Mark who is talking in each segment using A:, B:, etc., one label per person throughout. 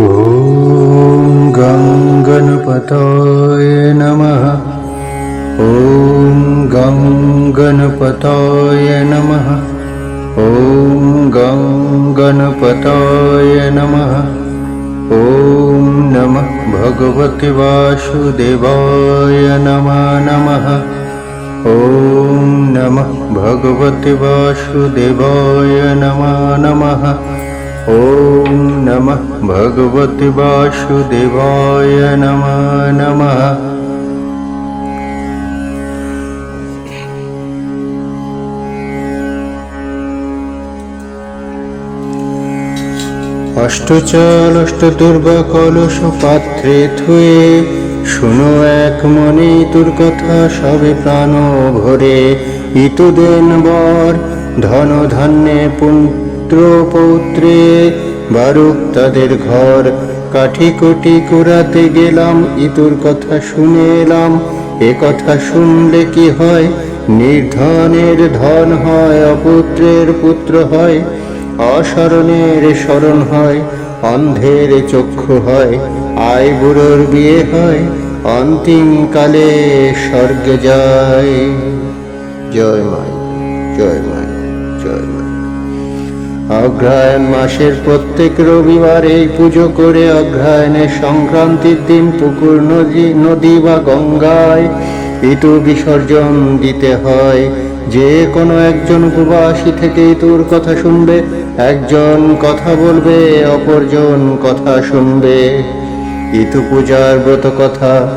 A: ॐ गं गणपताय नमः। ॐ गं गणपताय नमः। ॐ गं गणपताय नमः। ॐ नमः भगवते वासुदेवाय नमः नमः। ॐ नमः भगवते वासुदेवाय नमः नमः। ॐ नमः भगवते वासुदेवाय नमः नमः অষ্টচল অষ্ট দুর্বা কলস পাত্রে থুয়ে শুনো এক মনে তোর কথা সবে প্রাণ ভরে ইতু দেন বর ধন ধান্যে পুত্র পৌত্রে বারুক তাদের ঘর, কাঠি কুটি কুড়াতে গেলাম ইতুর কথা শুনে এলাম। এ কথা শুনলে কি হয়? নির্ধনের ধন হয়, অপুত্রের পুত্র হয় অসরণের স্মরণ হয়, অন্ধের চক্ষু হয় আয় বুড়োর বিয়ে হয়, অন্তিম কালে স্বর্গে যায়। জয় মাই জয় মাই। অগ্রহায়ণ মাসের প্রত্যেক রবিবার এই পুজো করে অগ্রহায়ণের সংক্রান্তির দিন পুকুর, নদী নদী বা গঙ্গায় ঋতু বিসর্জন দিতে হয়। যে কোনো একজন উপবাসী থেকে ইতুর কথা শুনবে, একজন কথা বলবে, অপরজন কথা শুনবে। ইতু পূজার ব্রত কথা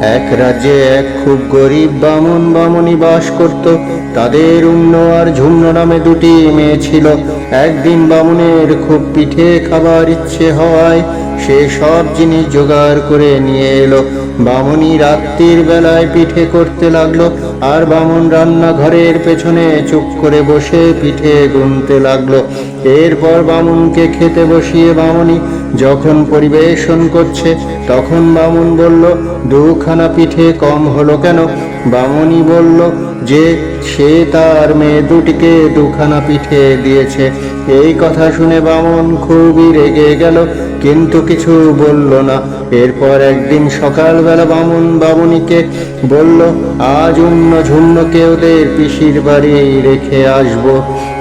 A: এক রাজ্যে এক খুব গরিব বামন বামনি বাস করত। তাদের উন্ন আর ঝুম্ন নামে দুটি মেয়ে ছিল। একদিন বামুনের খুব পিঠে খাবার ইচ্ছে হওয়ায় সে সব জিনিস জোগাড় করে নিয়ে এলো। বামুনি রাত্রির বেলায় পিঠে করতে লাগল। আর বামুন রান্নাঘরের পেছনে চুপ করে বসে পিঠে গুনতে লাগল। এরপর বামুনকে খেতে বসিয়ে বামুনি যখন পরিবেশন করছে, তখন বামুন বলল, দুখানা পিঠে কম হলো কেন? বামুনি বলল, যে সে তার মেয়ে দুটিকে দুখানা পিঠে দিয়েছে। এই কথা শুনে বামন খুবই রেগে গেল। কিন্তু কিছু বলল না। এরপর একদিন সকালবেলা বামুন বামুনিকে বলল, আজ অন্য ঝুন্নকে ওদের পিসির বাড়ি রেখে আসব।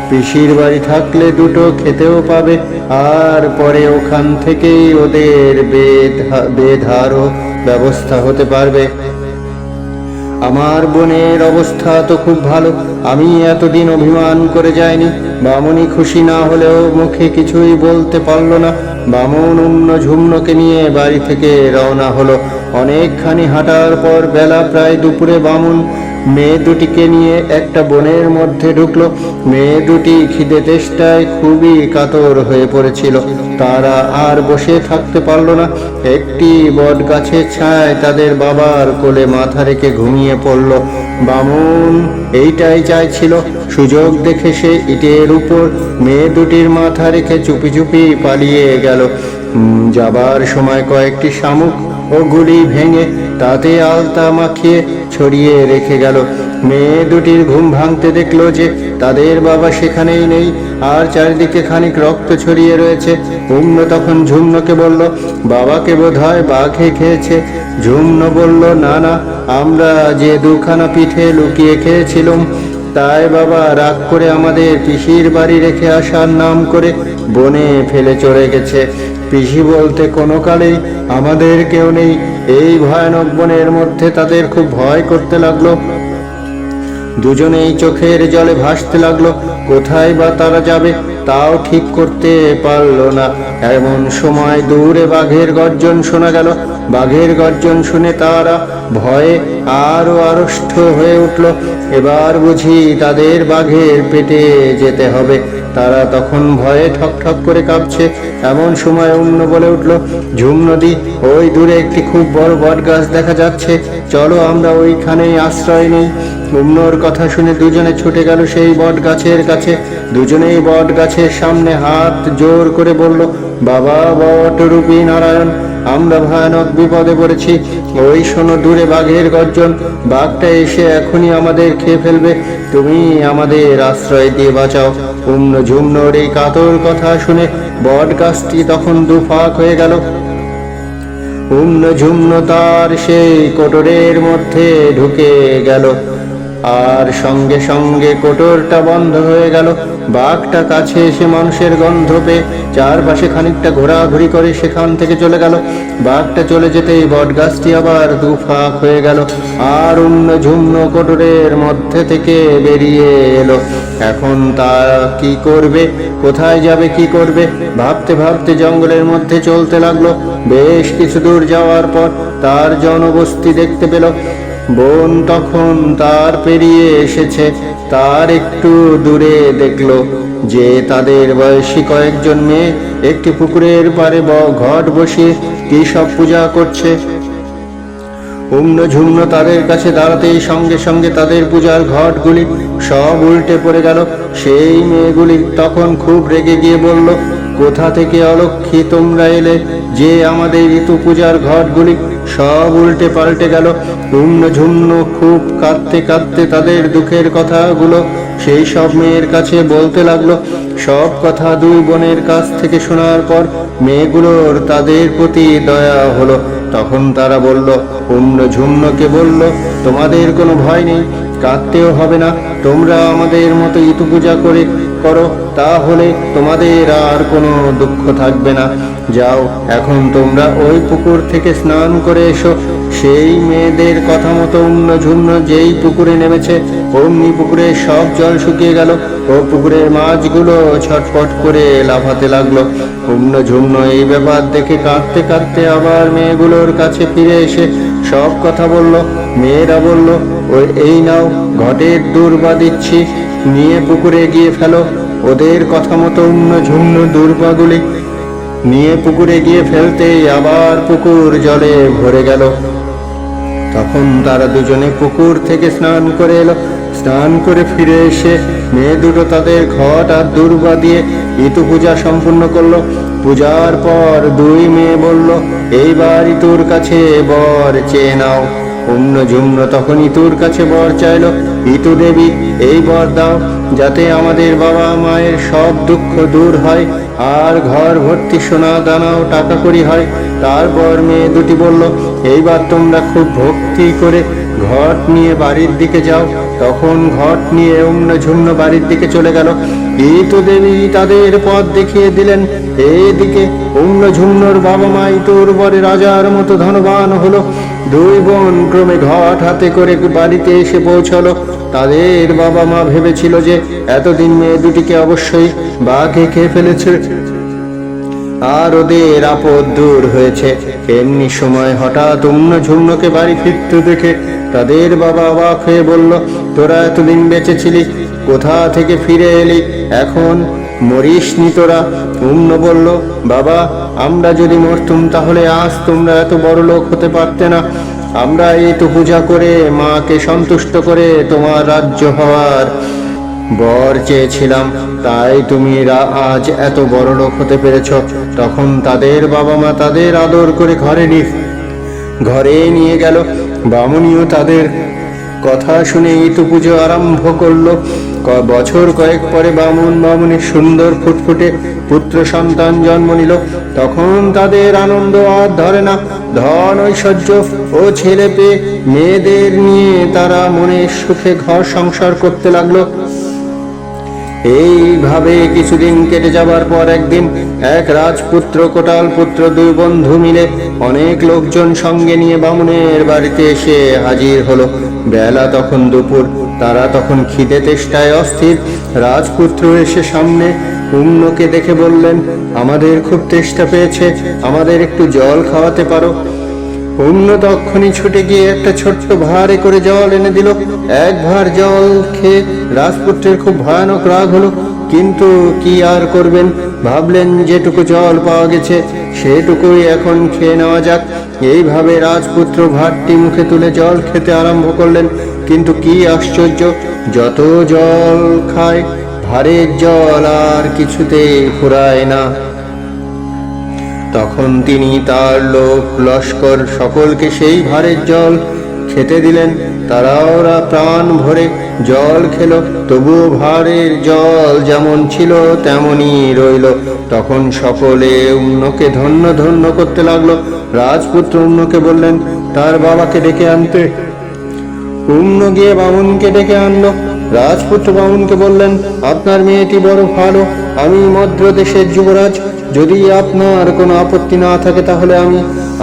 A: পিসির বাড়ি থাকলে দুটো খেতেও পাবে, আর পরে ওখান থেকেই ওদের বেধারও ব্যবস্থা হতে পারবে। আমার বোনের অবস্থা তো খুব ভালো, আমি এতদিন অভিমান করে যাইনি। বামুনি খুশি না হলেও মুখে কিছুই বলতে পারল না। বামুন অন্য ঝুমনকে নিয়ে বাড়ি থেকে রওনা হলো। অনেকখানি হাঁটার পর বেলা প্রায় দুপুরে বামুন মেয়ে দুটিকে নিয়ে একটা বনের মধ্যে ঢুকলো। মেয়ে দুটি খিদে তেষ্টায় খুবই কাতর হয়ে পড়েছিল। তারা আর বসে থাকতে পারল না। একটি বট গাছের ছায় তাদের বাবার কোলে মাথা রেখে ঘুমিয়ে পড়ল। বামুন এইটাই চাইছিল। সুযোগ দেখে সে ইটের উপর মেয়ে দুটির মাথা রেখে চুপি চুপি পালিয়ে গেল। যাবার সময় কয়েকটি শামুক ও গুলি ভেঙে তাতে আলতা মাখিয়ে ছড়িয়ে রেখে গেল। মেয়ে দুটির ঘুম ভাঙতে দেখল যে তাদের বাবা সেখানেই নেই, আর চারিদিকে খানিক রক্ত ছড়িয়ে রয়েছে। উম্ন তখন ঝুম্নকে বলল, বাবাকে বোধ হয় বাঘে খেয়েছে। ঝুম্ন বলল, না না, আমরা যে দুখানা পিঠে লুকিয়ে খেয়েছিলাম, তাই বাবা রাগ করে আমাদের পিসির বাড়ি রেখে আসার নাম করে বনে ফেলে চলে গেছে। পিসি বলতে কোনো কালে আমাদের কেউ নেই। এই ভয়ানক বনের মধ্যে তাদের খুব ভয় করতে লাগল। দুজনেই চোখের জলে ভাসতে লাগল। কোথায় বা তারা যাবে, তাও ঠিক করতে পারল না। এমন সময় দূরে বাঘের গর্জন শোনা গেল। বাঘের গর্জন শুনে তারা ভয়ে আরও আড়ষ্ট হয়ে উঠল। এবার বুঝি তাদের বাঘের পেটে যেতে হবে। তারা তখন ভয়ে ঠক ঠক করে কাঁপছে। এমন সময় অন্য বলে উঠল, ঝুম নদী, ওই দূরে একটি খুব বড় বট গাছ দেখা যাচ্ছে। চলো আমরা ওইখানেই আশ্রয় নেই। অন্যর কথা শুনে দুজনে ছুটে গেল সেই বট গাছের কাছে। দুজনেই বট গাছের সামনে হাত জোর করে বলল, বাবা বটরূপী নারায়ণ আমরা ভয়ানক বিপদে পড়েছি। ওই শোনো দূরে বাঘের গর্জন। বাঘটা এসে এখনই আমাদের খেয়ে ফেলবে। তুমি আমাদের আশ্রয় দিয়ে বাঁচাও। উম্ন ঝুমনোর এই কাতর কথা শুনে বট গাছটি তখন দুফাক হয়ে গেল। উম্ন ঝুমন তার সেই কোটরের মধ্যে ঢুকে গেল। আর সঙ্গে সঙ্গে কোটরটা বন্ধ হয়ে গেল। বাঘটা কাছে এসে মানুষের গন্ধ পেয়ে চারপাশে খানিকটা ঘোরাঘুরি করে সেখান থেকে চলে গেল। বাঘটা চলে যেতেই বটগাছটি আবার দুফাক হয়ে গেল। আর অন্য ঝুমন কোটরের মধ্যে থেকে বেরিয়ে এলো। এখন তারা কি করবে? কোথায় যাবে, কি করবে? ভাবতে ভাবতে জঙ্গলের মধ্যে চলতে লাগল। বেশ কিছু দূর যাওয়ার পর তার জনবস্তি দেখতে পেল। বোন তখন তার পেরিয়ে এসেছে, তার একটু দূরে দেখল যে তাদের বয়সী কয়েকজন মেয়ে একটি পুকুরের পারে ঘট বসিয়ে কি সব পূজা করছে। উম্ন ঝুম্ন তাদের কাছে দাঁড়াতেই সঙ্গে সঙ্গে তাদের পূজার ঘটগুলি সব উল্টে পড়ে গেল। সেই মেয়েগুলি তখন খুব রেগে গিয়ে বলল, কোথা থেকে অলক্ষী তোমরা এলে যে আমাদের ঋতু পূজার ঘটগুলি সব উল্টে পাল্টে গেল। উন্ন ঝুম্ন খুব কাঁদতে কাঁদতে তাদের দুঃখের কথাগুলো সেই সব মেয়ের কাছে বলতে লাগল। সব কথা দুই বোনের কাছ থেকে শোনার পর মেয়েগুলোর তাদের প্রতি দয়া হলো। তখন তারা বলল অন্য ঝুম্নকে বলল, তোমাদের কোনো ভয় নেই। কাঁদতেও হবে না, তোমরা আমাদের মতো ইতু পূজা করে করো, তাহলে তোমাদের আর কোনো দুঃখ থাকবে না। যাও, এখন তোমরা ওই পুকুর থেকে স্নান করে এসো সেই মেয়েদের কথা মতো অন্য ঝুমন যেই পুকুরে নেমেছে, অমনি পুকুরে সব জল শুকিয়ে গেল ও পুকুরের মাছগুলো ছটফট করে লাফাতে লাগল। অন্য ঝুমন এই ব্যাপার দেখে কাঁদতে কাঁদতে আবার মেয়েগুলোর কাছে ফিরে এসে সব কথা বলল। মেয়েরা বলল, ওই, এই নাও, ঘটের দূর্বা দিচ্ছি। নিয়ে পুকুরে গিয়ে ফেলো। ওদের কথা মতো অন্য ঝুমন দুর্বাগুলি নিয়ে পুকুরে গিয়ে ফেলতেই আবার পুকুর জলে ভরে গেল। তখন তারা দুজনে পুকুর থেকে স্নান করে এলো। স্নান করে ফিরে এসে মেয়ে দুটো তাদের ঘট আর দুর্গা দিয়ে ঋতু পূজা সম্পূর্ণ করল। পূজার পর দুই মেয়ে বলল, এইবার ইতুর কাছে বর চেয়ে নাও। অন্য জুম্ন তখন ইতুর কাছে বর চাইলো ইতু দেবী, এই বর দাও, যাতে আমাদের বাবা মায়ের সব দুঃখ দূর হয়। আর ঘর ভর্তি সোনা দানাও টাকা করি হয়। তারপর মেয়ে দুটি বলল, এইবার তোমরা খুব ভক্তি করে ঘট নিয়ে বাড়ির দিকে যাও। তখন ঘট নিয়ে অন্য ঝুমন বাড়ির দিকে চলে গেল। ইতু দেবী তাদের পথ দেখিয়ে দিলেন। এদিকে অন্য ঝুমনোর বাবা মা ইতুর বরে রাজার মতো ধনবান হলো। দুই বোন ক্রমে ঘট হাতে করে বাড়িতে এসে পৌঁছালো। তাদের বাবা মা ভেবেছিল যে এতদিন মেয়ে দুটিকে অবশ্যই বাঘে খেয়ে ফেলেছে। আর ওদের আপদ দূর হয়েছে। এমনি সময় হঠাৎ অন্য ঝুমনকে বাড়ি ফিরতে দেখে তাদের বাবা অবাক হয়ে বলল, তোরা এতদিন বেঁচে ছিলি কোথা থেকে ফিরে এলি? এখন মরিস নি তোরা। উম্ন বলল, বাবা, আমরা যদি মরতুম তাহলে আজ তোমরা এত বড় লোক হতে পারতে না। আমরা এই তো পূজা করে মাকে সন্তুষ্ট করে তোমার রাজ্য হওয়ার বর চেয়েছিলাম, তাই তুমি আজ এত বড় লোক হতে পেরেছ। তখন তাদের বাবা মা তাদের আদর করে ঘরে নি, ঘরে নিয়ে গেল। বামুনিও তাদের কথা শুনে ইতু পুজো আরম্ভ করল। বছর কয়েক পরে বামুন বামুনের সুন্দর ফুটফুটে পুত্র সন্তান জন্ম নিল। তখন তাদের আনন্দ আর ধরে না। ধন ঐশ্বর্য ও ছেলে পেয়ে মেয়েদের নিয়ে তারা মনের সুখে ঘর সংসার করতে লাগল। এইভাবে কিছুদিন কেটে যাবার পর একদিন এক রাজপুত্র, কোটাল পুত্র দুই বন্ধু মিলে অনেক লোকজন সঙ্গে নিয়ে বামুনের বাড়িতে এসে হাজির হলো। বেলা তখন দুপুর, তারা তখন খিদে তেষ্টায় অস্থির। রাজপুত্র এসে সামনে উম্নকে দেখে বললেন, আমাদের খুব তেষ্টা পেয়েছে, আমাদের একটু জল খাওয়াতে পারো। অন্য তক্ষণি ছুটে গিয়ে একটা ছোট্ট ভারে করে জল এনে দিল। এক ভার জল খেয়ে রাজপুত্রের খুব ভয়ানক রাগ হলো। কিন্তু কি আর করবেন? ভাবলেন, যেটুকু জল পাওয়া গেছে, সেটুকুই এখন খেয়ে নেওয়া যাক। এইভাবে রাজপুত্র ভাতটি মুখে তুলে জল খেতে আরম্ভ করলেন। কিন্তু কি আশ্চর্য, যত জল খায় ভারের জল আর কিছুতেই ফুরায় না। তখন তিনি তার লোক লস্কর সকলকে সেই ভারের জল খেতে দিলেন। তারা ওরা প্রাণ ভরে জল খেলো, তবুও ভারের জল যেমন ছিল তেমনই রইল। তখন সকলে উন্নকে ধন্য ধন্য করতে লাগল। রাজপুত্র উন্নকে বললেন, তার বাবাকে ডেকে আনতে। উম্ন গিয়ে বামুনকে ডেকে আনলো। রাজপুত্র বামুনকে বললেন, আপনার মেয়েটি বড় ভালো। আমি মধ্য দেশের যুবরাজ। যদি আপনার কোনো আপত্তি না থাকে তাহলে আমি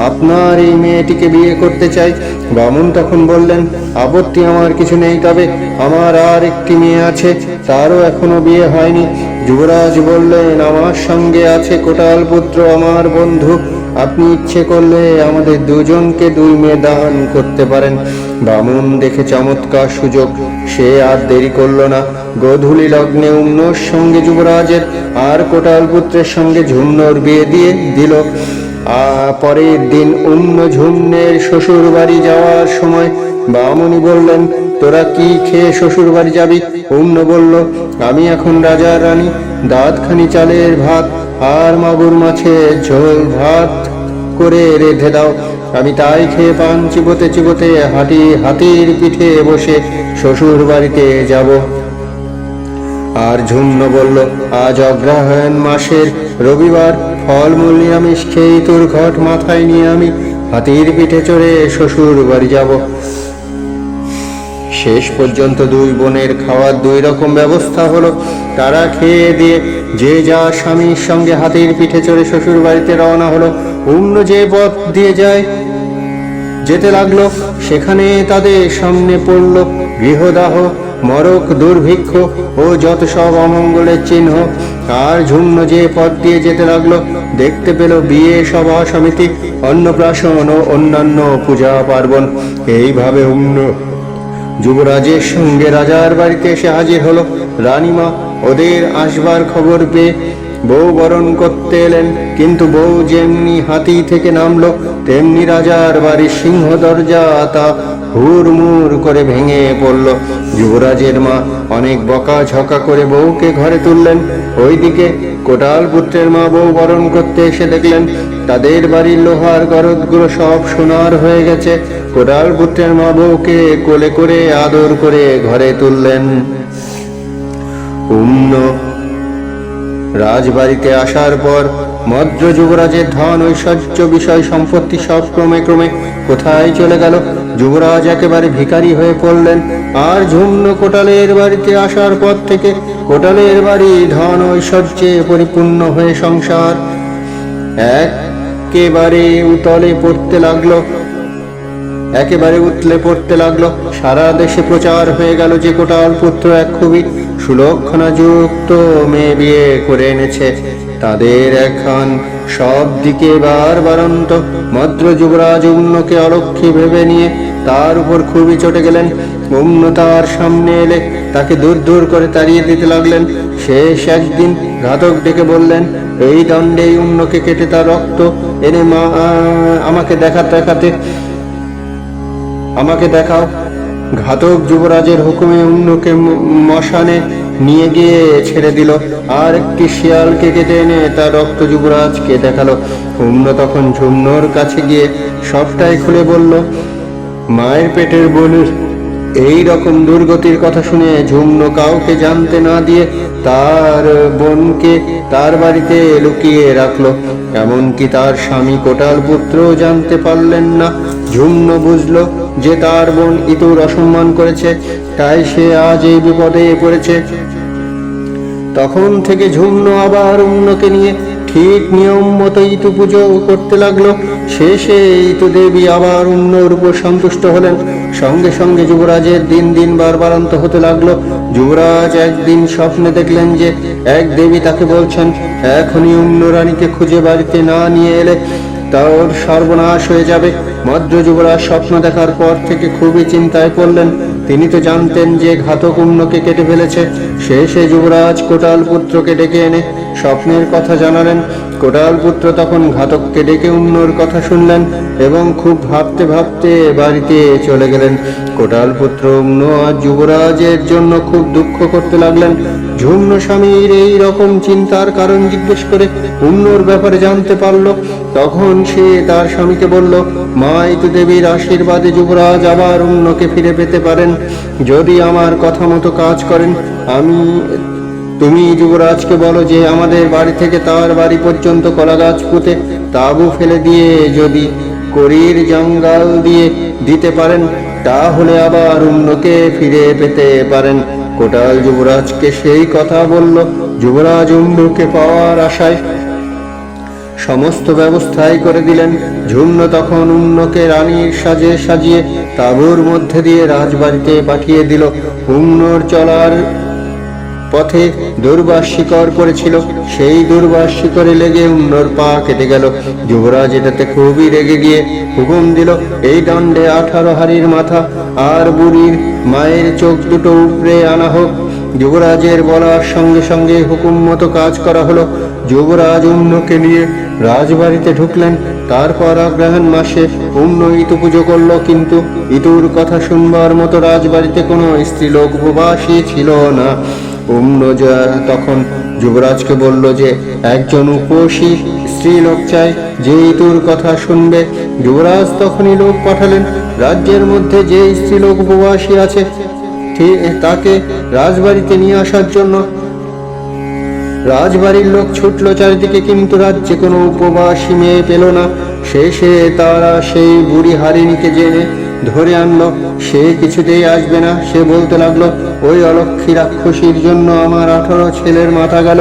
A: আপনার এই মেয়েটিকে বিয়ে করতে চাই। বামুন তখন বললেন, আপত্তি আমার কিছু নেই, তবে আমার আর একটি মেয়ে আছে, তারও এখনও বিয়ে হয়নি। যুবরাজ বললেন, আমার সঙ্গে আছে কোটাল পুত্র, আমার বন্ধু। আপনি ইচ্ছে করলে আমাদের দুজনকে দুই মেয়ে দান করতে পারেন। বামুন দেখে চমৎকার সুযোগ। সে আর দেরি করল না। গোধূলি লগ্নে উন্নর সঙ্গে যুবরাজের আর কোটাল পুত্রের সঙ্গে ঝুন্নর বিয়ে দিয়ে দিল। পরের দিন অন্য ঝুন্নের শ্বশুর বাড়ি যাওয়ার সময় বামুনি বললেন, তোরা কি খেয়ে শ্বশুর বাড়ি যাবি? অন্য বলল, আমি এখন রাজা রানী। দাঁতখানি চালের ভাত আর মাগুর মাছের ঝোল ভাত করে রেঁধে দাও। আমি তাই খেয়ে পান চিবোতে চিবোতে হাঁটি হাতির পিঠে বসে শ্বশুর বাড়িতে যাব। আর ঝুম্ন বলল, আজ অগ্রহায়ণ মাসের রবিবার, ফলমূল নিরামিষ খেয়ে তোর ঘট মাথায় নিয়ে আমি হাতির পিঠে চড়ে শ্বশুর বাড়ি যাব। শেষ পর্যন্ত দুই বোনের খাওয়ার দুই রকম ব্যবস্থা হলো। তারা খেয়ে দিয়ে যে যা স্বামীর সঙ্গে হাতির পিঠে চড়ে শ্বশুর বাড়িতে রওনা হলো, অন্য যে পথ দিয়ে যায়। যেতে লাগল, সেখানে তাদের সামনে পড়ল গৃহদাহ, মরক, দুর্ভিক্ষ ও যত সব অমঙ্গলের চিহ্ন। আর ঝুম্ন যে পথ দিয়ে যেতে লাগল, দেখতে পেল বিয়ে, সভা, সমিতি, অন্নপ্রাশন ও অন্যান্য পূজা পার্বণ। এইভাবে অন্য যুবরাজের সঙ্গে রাজার বাড়িতে এসে হাজির হলো। রানীমা ওদের আসবার খবর পেয়ে বউ বরণ করতে এলেন। কিন্তু বউ যেমনি হাতি থেকে নামলো, তেমনি রাজার বাড়ির সিংহ দরজা তা হুড়মুড় করে ভেঙে পড়ল। যুবরাজের মা অনেক বকা ঝকা করে বউকে ঘরে তুললেন। ওইদিকে কোটাল পুত্রের মা বউ বরণ করতে এসে দেখলেন, তাদের বাড়ির লোহার গরদগুলো সব সোনার হয়ে গেছে। কোটাল পুত্রের মা বউকে কোলে করে আদর করে ঘরে তুললেন। উম্ন রাজবাড়িতে আসার পর মদ্র যুবরাজের ধন, ঐশ্বর্য বিষয় সম্পত্তি সব ক্রমে ক্রমে কোথায় চলে গেল? যুবরাজ একেবারে ভিখারি হয়ে পড়লেন। আর ঝুমন কোটালের বাড়িতে আসার পর থেকে কোটালের বাড়ি ধন, ঐশ্বর্যে পরিপূর্ণ হয়ে সংসার একেবারে উতলে পড়তে লাগল। একেবারে উতলে পড়তে লাগল। সারা দেশে প্রচার হয়ে গেল যে কোটাল পুত্র এক খুবই সুলক্ষণা যুক্ত মেয়ে বিয়ে করে এনেছে। তাদের এখন সব দিকে বার বারন্ত। মদ্র যুবরাজ অন্যকে অলক্ষী ভেবে নিয়ে তার উপর খুবই চটে গেলেন। অন্য তার সামনে এলে তাকে দূর দূর করে তাড়িয়ে দিতে লাগলেন। শেষ একদিন ঘাতক ডেকে বললেন, এই দণ্ডে অন্যকে কেটে তার রক্ত এনে মা, আমাকে দেখাতে দেখাতে আমাকে দেখাও। ঘাতক যুবরাজের হুকুমে অন্যকে মশানে নিয়ে গিয়ে ছেড়ে দিল। আর একটি শিয়ালকে কেটে এনে তার রক্ত যুবরাজকে দেখাল। অন্য তখন ঝুমনোর কাছে গিয়ে সবটাই খুলে বলল, মায়ের পেটের বোনের এই রকম দুর্গতির কথা শুনে ঝুমন কাউকে জানতে না দিয়ে তার বোনকে তার বাড়িতে লুকিয়ে রাখল। এমনকি তার স্বামী কোটাল পুত্রও জানতে পারলেন না। ঝুমন বুঝলো যে তার বোন ইতুর অসম্মান করেছে, তাই সে আজ এই বিপদে পড়েছে। তখন থেকে ঝুমনো আবার অন্যকে নিয়ে ঠিক নিয়ম মতো ইতু পুজো করতে লাগল। শেষে ইতু দেবী আবার অন্যর উপর সন্তুষ্ট হলেন। সঙ্গে সঙ্গে যুবরাজের দিন দিন বারবারান্ত হতে লাগল। যুবরাজ একদিন স্বপ্নে দেখলেন যে এক দেবী তাকে বলছেন, এখনই অন্য রানীকে খুঁজে বাড়িতে না নিয়ে এলে তার সর্বনাশ হয়ে যাবে। মদ্র যুবরাজ স্বপ্ন দেখার পর থেকে খুবই চিন্তায় পড়লেন। তিনি তো জানতেন যে ঘাতক উম্নকে কেটে ফেলেছে। শেষে যুবরাজ কোটাল পুত্রকে ডেকে এনে স্বপ্নের কথা জানালেন। কোটাল পুত্র তখন ঘাতককে ডেকে উম্নর কথা শুনলেন এবং খুব ভাবতে ভাবতে বাড়িতে চলে গেলেন। কোটাল পুত্র, উম্ন আর যুবরাজের জন্য খুব দুঃখ করতে লাগলেন। ঝুম্ন স্বামীর এই রকম চিন্তার কারণ জিজ্ঞেস করে উম্নর ব্যাপারে জানতে পারল। তখন সে তার স্বামীকে বলল, মা ইতু দেবীর আশীর্বাদে যুবরাজ আবার উম্নকে ফিরে পেতে পারেন। যদি আমার কথা মতো কাজ করেন, আমি, তুমি যুবরাজকে বলো যে আমাদের বাড়ি থেকে তার বাড়ি পর্যন্ত কলা গাছ পুঁতে তাবু ফেলে দিয়ে যদি করির জঙ্গাল দিয়ে দিতে পারেন, তাহলে আবার অন্যকে ফিরে পেতে পারেন। কোটাল যুবরাজকে সেই কথা বলল। যুবরাজ অন্যকে পাওয়ার আশায় সমস্ত ব্যবস্থাই করে দিলেন। ঝুমন তখন উন্নকে রানীর সাজে সাজিয়ে তাঁবুর মধ্যে দিয়ে রাজবাড়িতে পাঠিয়ে দিল। উন্নর চলার পথে দুর্বাস শিকড় করেছিল সেই দুর্বাস শিকড়ে লেগে উন্নর পা কেটে গেল। যুবরাজ এটাতে খুবই রেগে গিয়ে হুকুম দিল, এই দণ্ডে আঠারো হাড়ির মাথা আর বুড়ির মায়ের চোখ দুটো উপরে আনা হোক। যুবরাজের বলার সঙ্গে সঙ্গে হুকুম মতো কাজ করা হলো। যুবরাজ অন্যকে নিয়ে রাজবাড়িতে ঢুকলেন। তারপর অগ্রহণ মাসে অন্য ইতু পুজো করল, কিন্তু ইতুর কথা শুনবার মতো রাজবাড়িতে কোনো স্ত্রীলোক উপবাসী ছিল না। উম্নজা তখন যুবরাজকে বলল যে, একজন উপসী স্ত্রীলোক চাই যে ইতুর কথা শুনবে। যুবরাজ তখনই লোক পাঠালেন, রাজ্যের মধ্যে যে স্ত্রীলোক উপবাসী আছে তাকে রাজবাড়িতে নিয়ে আসার জন্য রাজবাড়ির লোক ছুটলো চারিদিকে, কিন্তু রাজ্যে কোনো উপবাসী মেয়ে পেল না। শেষে তারা সেই বুড়ি হারিণীকে জেনে ধরে আনলো, সে কিছুতেই আসবে না। সে বলতে লাগল, ওই অলক্ষী রাক্ষসীর জন্য আমার আঠারো ছেলের মাথা গেল,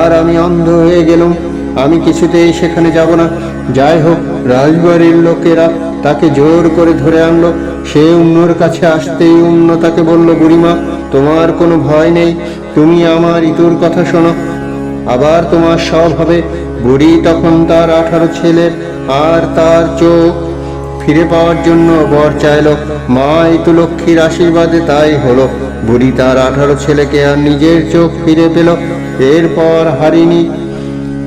A: আর আমি অন্ধ হয়ে গেলাম। আমি কিছুতেই সেখানে যাব না। যাই হোক, রাজবাড়ির লোকেরা তাকে জোর করে ধরে আনলো। সে অন্যর কাছে আসতেই অন্য তাকে বলল, বুড়িমা, তোমার কোনো ভয় নেই। তুমি আমার ইতুর কথা শোনো। আবার তোমার সব হবে। বুড়ি তখন তার আঠারো ছেলে আর তার চোখ। ফিরে পাওয়ার জন্য বর চাইল মা ইতু লক্ষ্মীর আশীর্বাদে তাই হলো। বুড়ি তার আঠারো ছেলেকে আর নিজের চোখ ফিরে পেল। এরপর হারিনি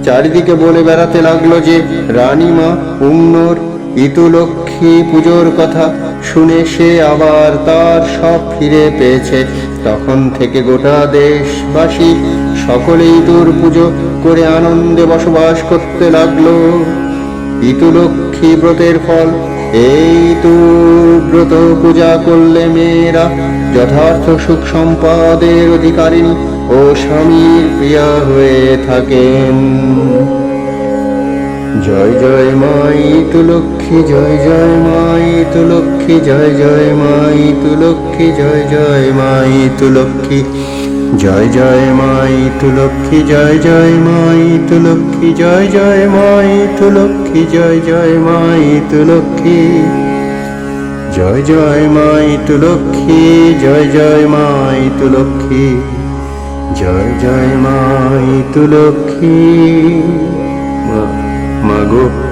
A: চারিদিকে বলে বেড়াতে লাগল যে, রানীমা, উম্নর ইতু লক্ষ্মী পুজোর কথা শুনে সে আবার তার সব ফিরে পেয়েছে। তখন থেকে গোটা দেশবাসী সকলে ইতুর পুজো করে আনন্দে বসবাস করতে লাগল। ইতু লক্ষ্মী ব্রতের ফল, এই তো ব্রত পূজা করলে মেয়েরা যথার্থ সুখ সম্পদের অধিকারিণী ও স্বামীর প্রিয়া হয়ে থাকেন। জয় জয় মাই তু লক্ষ্মী, জয় জয় মাই তু লক্ষ্মী, জয় জয় মাই তু লক্ষ্মী, জয় জয় মাই তু লক্ষ্মী। জয় জয় মাই তু লক্ষ্মী জয় জয় মাই তু লক্ষ্মী জয় জয় মাই তু লক্ষ্মী জয় জয় মাই তু লক্ষ্মী জয় জয় মাই তু লক্ষ্মী জয় জয় মাই তু লক্ষ্মী জয় জয় মাই তু লক্ষ্মী মাগো